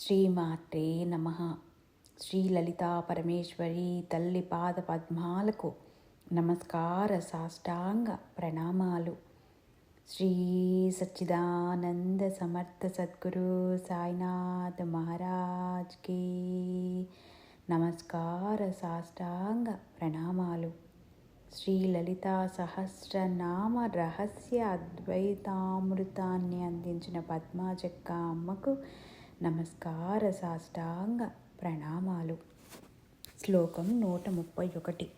శ్రీమాత్రే నమ. శ్రీ లలితా పరమేశ్వరి తల్లి పాద పద్మాలకు నమస్కార సాష్టాంగ ప్రణామాలు. శ్రీ సచ్చిదానంద సమర్థ సద్గురు సాయినాథ్ మహారాజ్కి నమస్కార సాష్టాంగ ప్రణామాలు. శ్రీ లలితా సహస్రనామ రహస్య అద్వైతామృతాన్ని అందించిన పద్మాజక్క అమ్మకు నమస్కార సాష్టాంగ ప్రణామాలు. శ్లోకం నూట ముప్పై ఒకటి.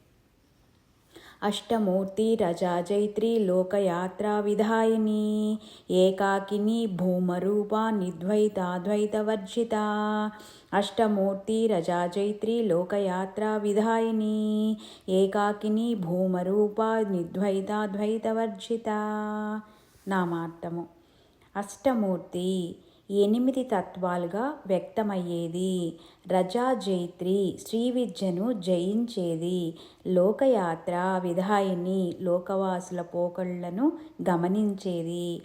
అష్టమూర్తి రజాజైత్రి లోకయాత్రా విధాయిని ఏకాకిని భూమరూపా నిద్వైతాద్వైతవర్జిత అష్టమూర్తి రజాజైత్రి లోకయాత్రా విధాయిని ఏకాకిని భూమరూపా నిద్వైతాద్వైతవర్జిత నామార్థము. అష్టమూర్తి ఎనిమిది తత్వాలుగా వ్యక్తమయ్యేది. రజాజైత్రి శ్రీ విద్యను జయించేది. లోకయాత్ర విధాయిని లోకవాసుల పోకళ్ళను గమనించేది.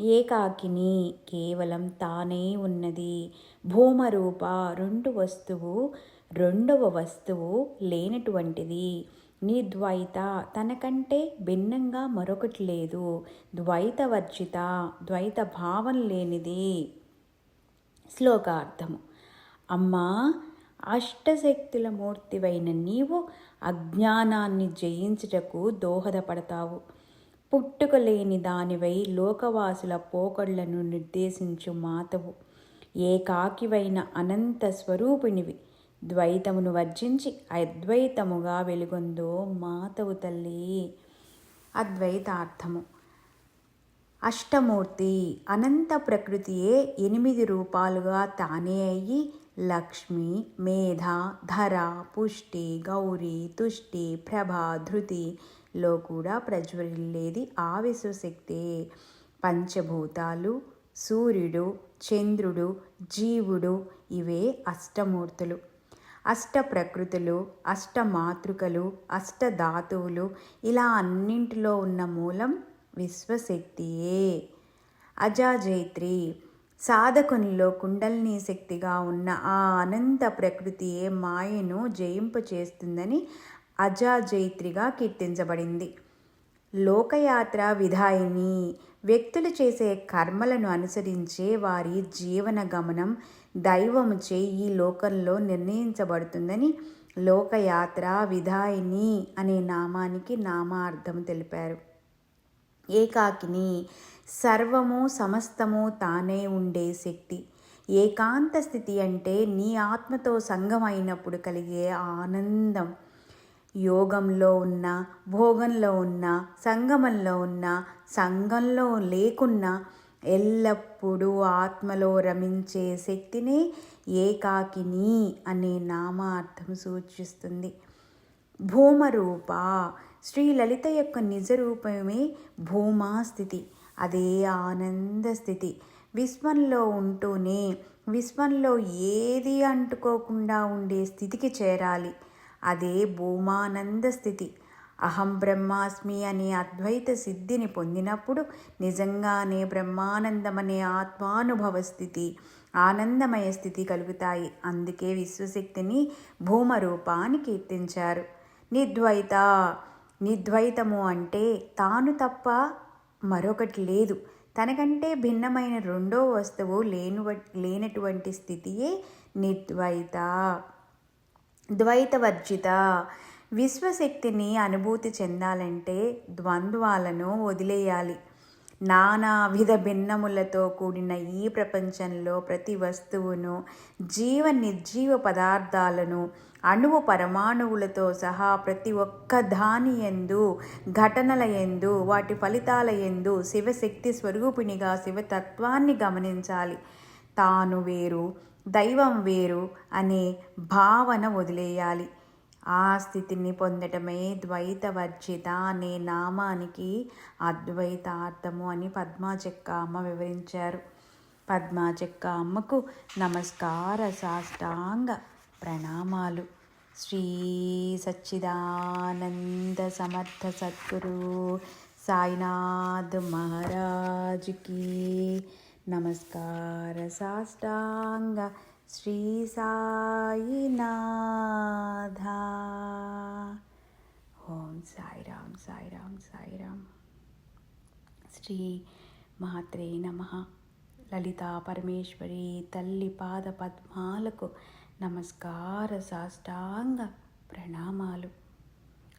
ఏకాకిని కేవలం తానే ఉన్నది. భూమరూప రెండు వస్తువు రెండవ వస్తువు లేనటువంటిది. నిద్వైత తనకంటే భిన్నంగా మరొకటి లేదు. ద్వైతవర్జిత ద్వైత భావం లేనిది. శ్లోకార్థము. అమ్మా అష్టశక్తుల మూర్తివైన నీవు అజ్ఞానాన్ని జయించుటకు దోహదపడతావు. పుట్టుకలేని దానివై లోకవాసుల పోకళ్ళను నిర్దేశించు మాతవు. ఏకాకివైన అనంత స్వరూపిణివి. ద్వైతమును వర్జించి అద్వైతముగా వెలుగొందో మాతవు తల్లి. అద్వైతార్థము. అష్టమూర్తి అనంత ప్రకృతియే ఎనిమిది రూపాలుగా తానే అయ్యి లక్ష్మి మేధ ధర పుష్టి గౌరీ తుష్టి ప్రభ ధృతిలో కూడా ప్రజ్వరిల్లేది ఆ విశ్వశక్తే. పంచభూతాలు సూర్యుడు చంద్రుడు జీవుడు ఇవే అష్టమూర్తులు. అష్ట ప్రకృతులు అష్ట మాతృకలు అష్ట ధాతువులు ఇలా అన్నింటిలో ఉన్న మూలం విశ్వశక్తియే. అజాజైత్రి సాధకునిలో కుండలిని శక్తిగా ఉన్న ఆ అనంత ప్రకృతియే మాయను జయింపచేస్తుందని అజాజైత్రిగా కీర్తించబడింది. లోకయాత్ర విధాయిని వ్యక్తులు చేసే కర్మలను అనుసరించే వారి జీవన గమనం దైవముచే ఈ లోకంలో నిర్ణయించబడుతుందని లోకయాత్ర విధాయిని అనే నామానికి నామార్థం తెలిపారు. ఏకాకిని. సర్వము సమస్తము తానే ఉండే శక్తి. ఏకాంత స్థితి అంటే నీ ఆత్మతో సంగమైనప్పుడు కలిగే ఆనందం. యోగంలో ఉన్న భోగంలో ఉన్న సంగమంలో ఉన్న సంఘంలో లేకున్నా ఎల్లప్పుడూ ఆత్మలో రమించే శక్తిని ఏకాకిని అనే నామార్థం సూచిస్తుంది. భూమరూప శ్రీ లలిత యొక్క నిజ రూపమే భూమా స్థితి. అదే ఆనంద స్థితి. విశ్వంలో ఉంటూనే విశ్వంలో ఏది అంటుకోకుండా ఉండే స్థితికి చేరాలి. అదే భూమానంద స్థితి. అహం బ్రహ్మాస్మి అనే అద్వైత సిద్ధిని పొందినప్పుడు నిజంగానే బ్రహ్మానందమనే ఆత్మానుభవ స్థితి ఆనందమయ స్థితి కలుగుతాయి. అందుకే విశ్వశక్తిని భూమరూపాన్ని కీర్తించారు. నిద్వైత నిద్వైతము అంటే తాను తప్ప మరొకటి లేదు. తనకంటే భిన్నమైన రెండో వస్తువు లేను లేనటువంటి స్థితియే నిద్వైత. ద్వైతవర్జిత. విశ్వశక్తిని అనుభూతి చెందాలంటే ద్వంద్వాలను వదిలేయాలి. నానావిధ భిన్నములతో కూడిన ఈ ప్రపంచంలో ప్రతి వస్తువును జీవ నిర్జీవ పదార్థాలను అణువు పరమాణువులతో సహా ప్రతి ఒక్క దాని ఎందు ఘటనల ఎందు వాటి ఫలితాల ఎందు శివశక్తి స్వరూపిణిగా శివతత్వాన్ని గమనించాలి. తాను వేరు దైవం వేరు అనే భావన వదిలేయాలి. ఆ స్థితిని పొందటమే ద్వైతవర్జిత అనే నామానికి అద్వైతార్థము అని పద్మాచెక్క అమ్మ వివరించారు. పద్మాచెక్క అమ్మకు నమస్కార సాష్టాంగ ప్రణామాలు. శ్రీ సచ్చిదానంద సమర్థ సద్గురు సాయినాథ్ మహారాజ్కి నమస్కార సాష్టాంగ శ్రీ సాయినాథ ఓం సాయిరామ్ సాయిరామ్ సాయిరామ్. శ్రీ మాత్రే నమ. లలితా పరమేశ్వరి తల్లి పాద పద్మాలకు నమస్కార సాష్టాంగ ప్రణామాలు.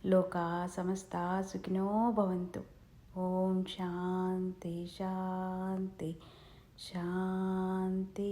లోకా సమస్త సుఖినో భవంతు. ఓం శాంతి శాంతి. శాంతి